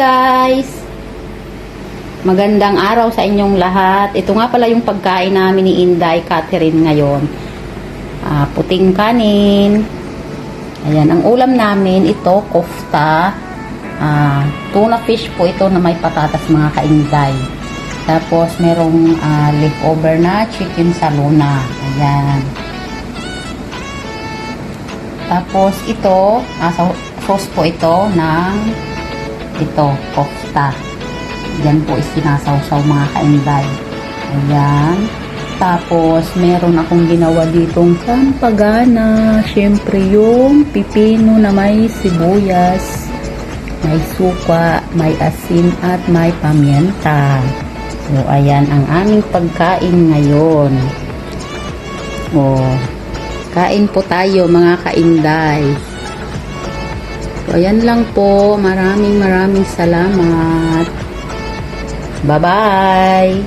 guys! Magandang araw sa inyong lahat. Ito nga pala yung pagkain namin ni Inday Catherine ngayon. Ah, puting kanin. Ayan, ang ulam namin ito, kofta. Ah, tuna fish po ito na may patatas mga kainday. Tapos merong ah, leftover na chicken sa luna. Ayan. Tapos ito, sa- sauce po ito ng ito, kofta. Yan po is sinasawsaw mga kainday. Ayan. Tapos, meron akong ginawa ditong sampagana. Siyempre, yung pipino na may sibuyas, may suka, may asin, at may pamienta. So, ayan ang aming pagkain ngayon. O, kain po tayo mga kainday. So, ayan lang po. Maraming maraming salamat. Bye-bye!